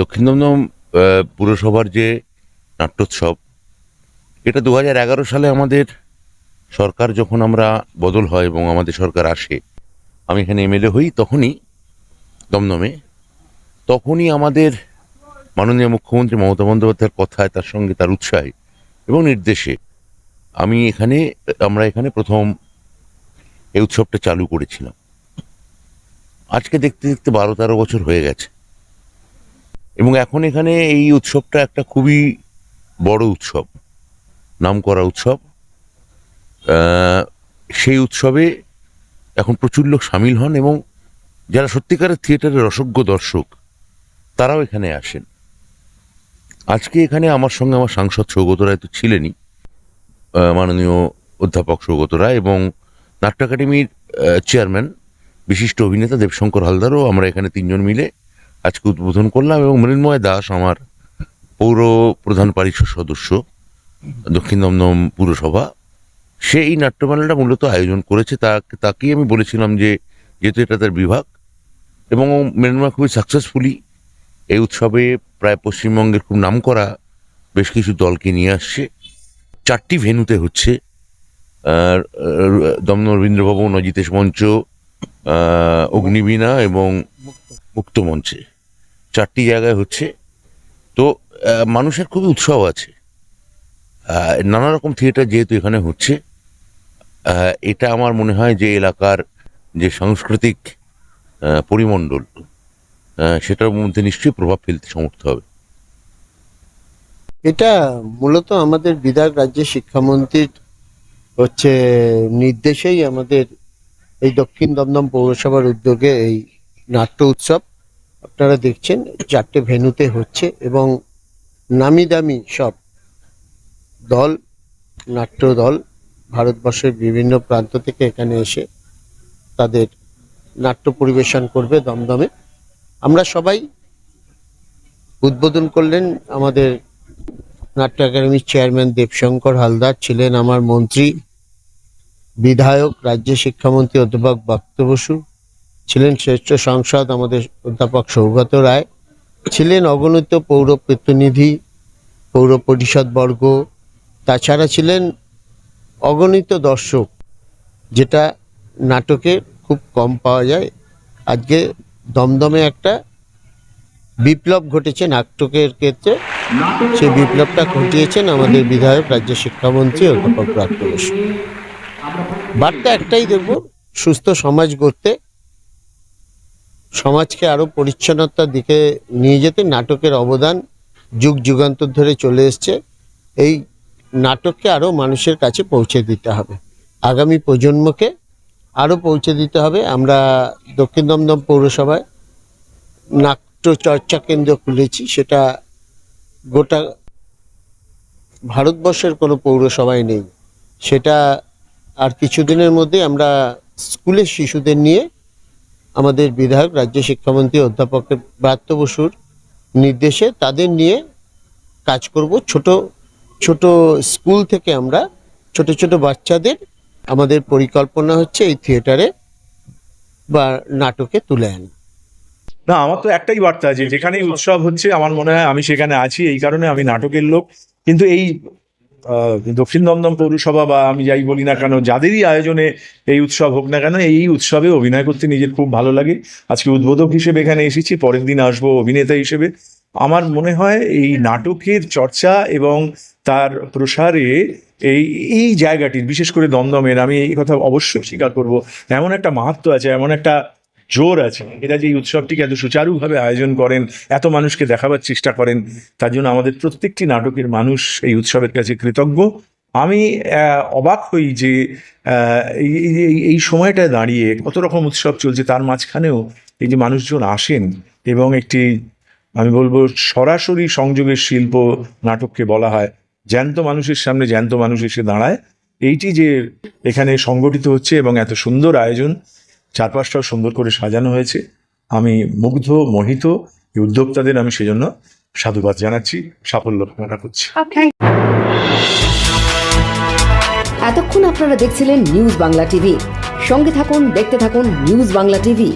দক্ষিণ দমদম পুরসভার যে নাট্যোৎসব, এটা দু সালে আমাদের সরকার যখন আমরা বদল হয় এবং আমাদের সরকার আসে, আমি এখানে এমএলএ হই, তখনই দমদমে, তখনই আমাদের মাননীয় মুখ্যমন্ত্রী মমতা বন্দ্যোপাধ্যায়ের কথায়, তার সঙ্গে তার উৎসাহে এবং নির্দেশে আমি এখানে, আমরা এখানে প্রথম এই উৎসবটা চালু করেছিলাম। আজকে দেখতে দেখতে বারো তেরো বছর হয়ে গেছে। এবং এখন এখানে এই উৎসবটা একটা খুবই বড় উৎসব, নামকরা উৎসব। সেই উৎসবে এখন প্রচুর লোক সামিল হন এবং যারা সত্যিকারের থিয়েটারের রসজ্ঞ দর্শক, তারাও এখানে আসেন। আজকে এখানে আমার সঙ্গে আমার সাংসদ সৌগত রায় তো ছিলেনই মাননীয় অধ্যাপক সৌগত রায় এবং নাট্য একাডেমির চেয়ারম্যান, বিশিষ্ট অভিনেতা দেবশঙ্কর হালদারও, আমরা এখানে তিনজন মিলে আজকে উদ্বোধন করলাম এবং মৃন্ময় দাস আমার পৌর প্রধান পরিষদ সদস্য, দক্ষিণ দমদম পুরসভা। সে এই নাট্যমেলাটা মূলত আয়োজন করেছে। তাকে, তাকেই আমি বলেছিলাম যে, যেহেতু এটা তার বিভাগ, এবং মৃন্ময় খুবই সাকসেসফুলি এই উৎসবে প্রায় পশ্চিমবঙ্গের খুব নামকরা বেশ কিছু দলকে নিয়ে আসছে। চারটি ভেন্যুতে হচ্ছে দমদম রবীন্দ্র ভবন অজিতেশ মঞ্চ অগ্নিবীণা এবং মুক্ত মঞ্চে। চারটি জায়গায় হচ্ছে। তো মানুষের খুবই উৎসাহ আছে। নানা রকম থিয়েটার যেহেতু এখানে হচ্ছে এটা আমার মনে হয় যে এলাকার যে সাংস্কৃতিক পরিমণ্ডল সেটার মধ্যে নিশ্চয়ই প্রভাব ফেলতে সমর্থ হবে। এটা মূলত আমাদের বিধায়ক রাজ্যের শিক্ষামন্ত্রীর হচ্ছে নির্দেশেই আমাদের এই দক্ষিণ দমদম পৌরসভার উদ্যোগে এই নাট্য উৎসব। আপনারা দেখছেন, চারটে ভেন্যুতে হচ্ছে এবং নামি দামি সব দল, নাট্য দল ভারতবর্ষের বিভিন্ন প্রান্ত থেকে এখানে এসে তাদের নাট্য পরিবেশন করবে দমদমে। আমরা সবাই উদ্বোধন করলেন আমাদের নাট্য একাডেমির চেয়ারম্যান দেবশঙ্কর হালদার, ছিলেন আমার মন্ত্রী, বিধায়ক, রাজ্য শিক্ষামন্ত্রী অধ্যাপক ভক্ত বসু ছিলেন শ্রেষ্ঠ সংসদ আমাদের অধ্যাপক সৌগত রায়, ছিলেন অগণিত পৌর প্রতিনিধি, পৌর পরিষদ বর্গ, তাছাড়া ছিলেন অগণিত দর্শক, যেটা নাটকে খুব কম পাওয়া যায়। আজকে দমদমে একটা বিপ্লব ঘটেছে নাটকের ক্ষেত্রে। সেই বিপ্লবটা ঘটিয়েছেন আমাদের বিধায়ক, রাজ্য শিক্ষামন্ত্রী অধ্যাপক প্রাপ্ত বার্তা একটাই দেব, সুস্থ সমাজ গড়তে সমাজকে আরও পরিচ্ছন্নতার দিকে নিয়ে যেতে নাটকের অবদান যুগ যুগান্তর ধরে চলে এসছে। এই নাটককে আরও মানুষের কাছে পৌঁছে দিতে হবে। আগামী প্রজন্মকে আরও পৌঁছে দিতে হবে। আমরা দক্ষিণ দমদম পৌরসভায় নাট্য চর্চা কেন্দ্র খুলেছি। সেটা গোটা ভারতবর্ষের কোনো পৌরসভায় নেই। সেটা আর কিছুদিনের মধ্যে আমরা স্কুলের শিশুদের নিয়ে আমাদের বিধায়ক, রাজ্য শিক্ষামন্ত্রী অধ্যাপকের ব্রাত্য বসুর নির্দেশে তাদের নিয়ে কাজ করব। ছোট ছোট স্কুল থেকে আমরা ছোট ছোট বাচ্চাদের আমাদের পরিকল্পনা হচ্ছে এই থিয়েটারে বা নাটকে তুলে আনা না, আমার তো একটাই বার্তা আছে, যেখানেই উৎসব হচ্ছে, আমার মনে হয় আমি সেখানে আছি, এই কারণে আমি নাটকের লোক। কিন্তু এই দক্ষিণ দমদম পৌরসভা বা আমি যাই বলি না কেন, যাদেরই আয়োজনে এই উৎসব হোক না কেন, এই উৎসবে অভিনয় করতে নিজের খুব ভালো লাগে। আজকে উদ্বোধক হিসেবে এখানে এসেছি, পরের দিন আসব অভিনেতা হিসেবে। আমার মনে হয় এই নাটকের চর্চা এবং তার প্রসারে এই এই জায়গাটির বিশেষ করে দমদমের, আমি এই কথা অবশ্যই স্বীকার করব, এমন একটা মাহাত্ম আছে, এমন একটা জোর আছে। এরা যে উৎসবটিকে এত সুচারুভাবে আয়োজন করেন, এত মানুষকে দেখাবার চেষ্টা করেন, তার জন্য আমাদের প্রত্যেকটি নাটকের মানুষ এই উৎসবের কাছে কৃতজ্ঞ। আমি অবাক হই যে এই সময়টায় দাঁড়িয়ে কত রকম উৎসব চলছে, তার মাঝখানেও এই যে মানুষজন আসেন এবং একটি, আমি বলব, সরাসরি সংযোগের শিল্প নাটককে বলা হয়। জ্যান্ত মানুষের সামনে জ্যান্ত মানুষ এসে দাঁড়ায়। এইটি যে এখানে সংগঠিত হচ্ছে এবং এত সুন্দর আয়োজন চারপাশটাও সুন্দর করে সাজানো হয়েছে। আমি মুগ্ধ মোহিত এই উদ্যোক্তাদের আমি সেজন্য সাধুবাদ জানাচ্ছি সাফল্য কামনা করছি। এতক্ষণ আপনারা দেখছিলেন নিউজ বাংলা টিভি। সঙ্গে থাকুন দেখতে থাকুন নিউজ বাংলা টিভি।